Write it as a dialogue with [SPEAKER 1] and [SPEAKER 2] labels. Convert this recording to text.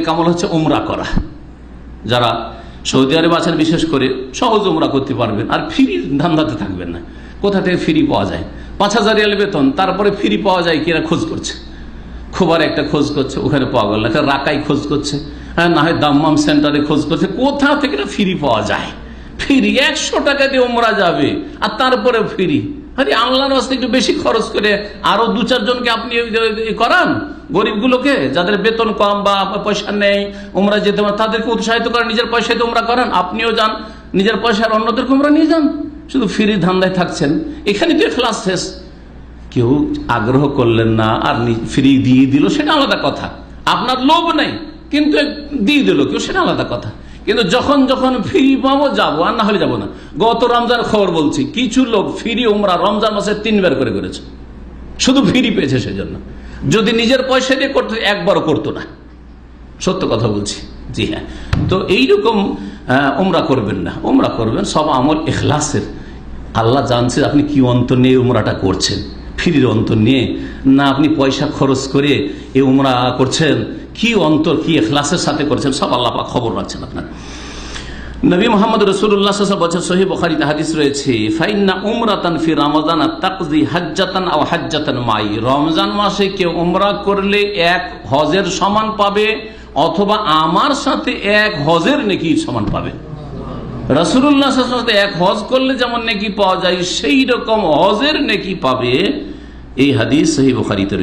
[SPEAKER 1] কামল হচ্ছে উমরা করা। যারা সৌদি আরব আছেন, বিশেষ করে সহজ উমরা করতে পারবেন, আর ফ্রি ধান্দাতে থাকবেন না। কোথা থেকে ফ্রি পাওয়া যায়? পাঁচ হাজার রিয়াল বেতন, তারপরে ফ্রি পাওয়া যায় কিনা খোঁজ করছে। খোবার একটা খোঁজ করছে, ওখানে পাওয়া গেল একটা রাকাই খোঁজ করছে হ্যাঁ না হয় দাম্মাম সেন্টারে খোঁজ করছে, কোথা থেকে ফ্রি পাওয়া যায়? ফ্রি একশো টাকা দিয়ে উমরা যাবে, আর তারপরে ফ্রি। আরে আল্লাহর রাস্তায় একটু বেশি খরচ করে আরও দু চারজনকে আপনি করান। গরিবগুলোকে, যাদের বেতন কম বা পয়সা নেই, উমরা যেতে তাদেরকে উৎসাহিত করেন, নিজের পয়সায় তো উমরা করেন। আপনিও যান, নিজের পয়সার অন্যদেরকে উমরা নিয়ে যান। শুধু ফ্রি ধান্দায় থাকছেন। এখানে তো ক্লাস শেষ। কেউ আগ্রহ করলেন না, আর ফ্রি দিয়ে দিল, সেটা আলাদা কথা। আপনার লোভ নেই, কিন্তু দিয়ে দিল কেউ, সেটা আলাদা কথা। কিন্তু যখন যখন ফ্রি পাবো, যাব। আর না হলে যাব না। গত রমজান খবর বলছি, কিছু লোক ফ্রি উমরা রমজান মাসে তিনবার করে করেছে। শুধু ফ্রি পেয়েছে সেজন্য। যদি নিজের পয়সা দিয়ে করতো, একবারও করতো না। সত্য কথা বলছি। জি হ্যাঁ। তো এইরকম উমরা করবেন না। উমরা করবেন, সব আমল এখলাসের। আল্লাহ জানছে আপনি কি অন্তর নিয়ে উমরাটা করছেন। ফ্রির অন্তর নিয়ে। না আপনি পয়সা খরচ করে এ উমরা করছেন। কি অন্তর, কি এখলাসের সাথে করছেন, সব আল্লাহ খবর রাখছেন আপনার। নবী মোহাম্মদ রসুল্লাহ বছর সহি হাদিস রয়েছে উমরাতান ফি রমজান তাকদি হাজ্জাতান হাজ্জাতান মাই। রমজান মাসে কেউ উমরা করলে এক হজের সমান পাবে, অথবা আমার সাথে এক হজের নেকি সমান পাবে। রসুল্লাহ সাথে এক হজ করলে যেমন নেকি পাওয়া যায় সেই রকম হজের নেকি পাবে, এই হাদিস সহি বখারিতে